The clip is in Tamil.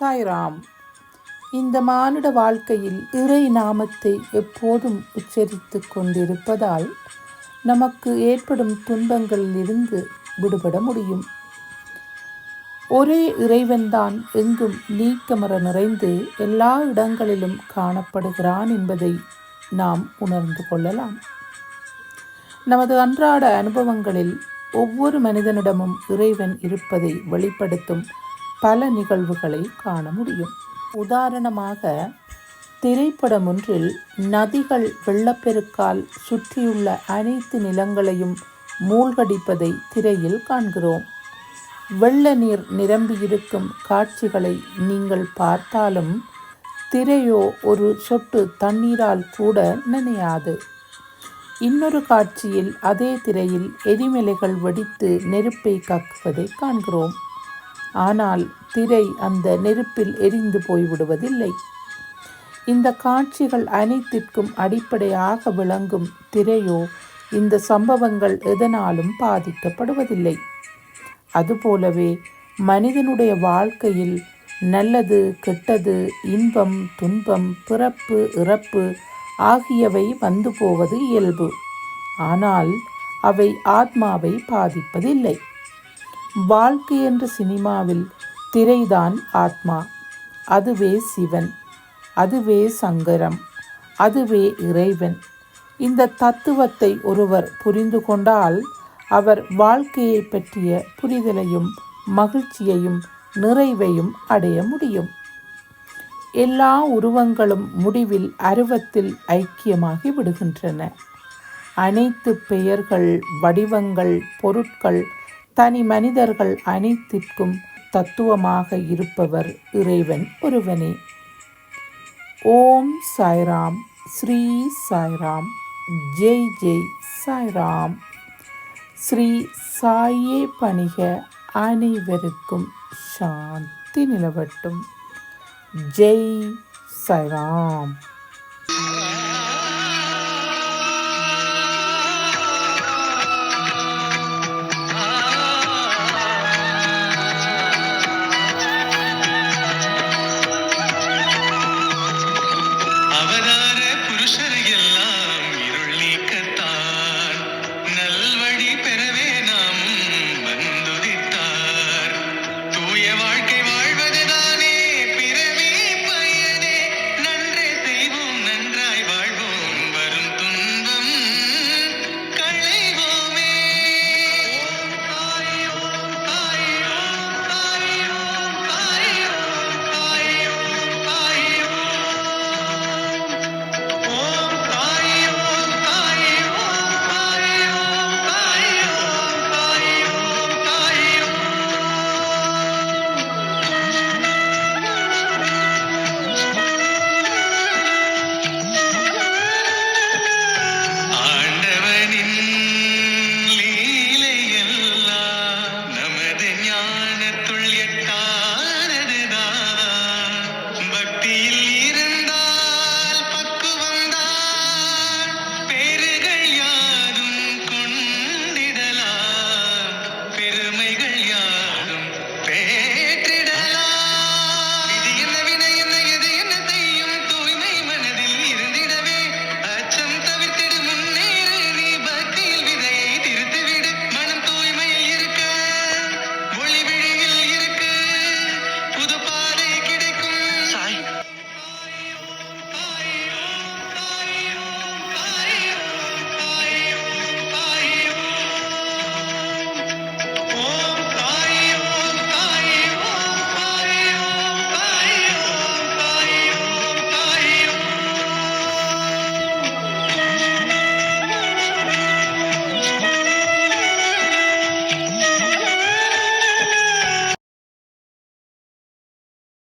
சாய்ராம் இந்த மானுட வாழ்க்கையில் இறை நாமத்தை எப்போதும் உச்சரித்து கொண்டிருப்பதால் நமக்கு ஏற்படும் துன்பங்களிலிருந்து விடுபட முடியும். ஒரே இறைவன்தான் எங்கும் நீக்கமர நிறைந்து எல்லா இடங்களிலும் காணப்படுகிறான் என்பதை நாம் உணர்ந்து கொள்ளலாம். நமது அன்றாட அனுபவங்களில் ஒவ்வொரு மனிதனிடமும் இறைவன் இருப்பதை வெளிப்படுத்தும் பல நிகழ்வுகளை காண முடியும். உதாரணமாக திரைப்படம் ஒன்றில் நதிகள் வெள்ளப்பெருக்கால் சுற்றியுள்ள அனைத்து நிலங்களையும் மூழ்கடிப்பதை திரையில் காண்கிறோம். வெள்ள நீர் நிரம்பியிருக்கும் காட்சிகளை நீங்கள் பார்த்தாலும் திரையோ ஒரு சொட்டு தண்ணீரால் கூட நனையாது. இன்னொரு காட்சியில் அதே திரையில் எரிமலைகள் வெடித்து நெருப்பை கக்குவதை காண்கிறோம். ஆனால் திரை அந்த நெருப்பில் எரிந்து போய்விடுவதில்லை. இந்த காட்சிகள் அனைத்திற்கும் அடிப்படையாக விளங்கும் திரையோ இந்த சம்பவங்கள் எதனாலும் பாதிக்கப்படுவதில்லை. அதுபோலவே மனிதனுடைய வாழ்க்கையில் நல்லது கெட்டது இன்பம் துன்பம் பிறப்பு இறப்பு ஆகியவை வந்து போவது இயல்பு. ஆனால் அவை ஆத்மாவை பாதிப்பதில்லை. வாழ்க்கை என்ற சினிமாவில் திரைதான் ஆத்மா. அதுவே சிவன். அதுவே சங்கரம். அதுவே இறைவன். இந்த தத்துவத்தை ஒருவர் புரிந்து கொண்டால் அவர் வாழ்க்கையை பற்றிய புரிதலையும் மகிழ்ச்சியையும் நிறைவையும் அடைய முடியும். எல்லா உருவங்களும் முடிவில் அருவத்தில் ஐக்கியமாகி விடுகின்றன. அனைத்து பெயர்கள் வடிவங்கள் பொருட்கள் தனி மனிதர்கள் அனைத்திற்கும் தத்துவமாக இருப்பவர் இறைவன் ஒருவனே. ஓம் சாய்ராம் ஸ்ரீ சாய்ராம் ஜெய் ஜெய் சாய்ராம். ஸ்ரீ சாயே பணிக அனைவருக்கும் சாந்தி நிலவட்டும். ஜெய் சாய்ராம். அவரால் கட்டியில்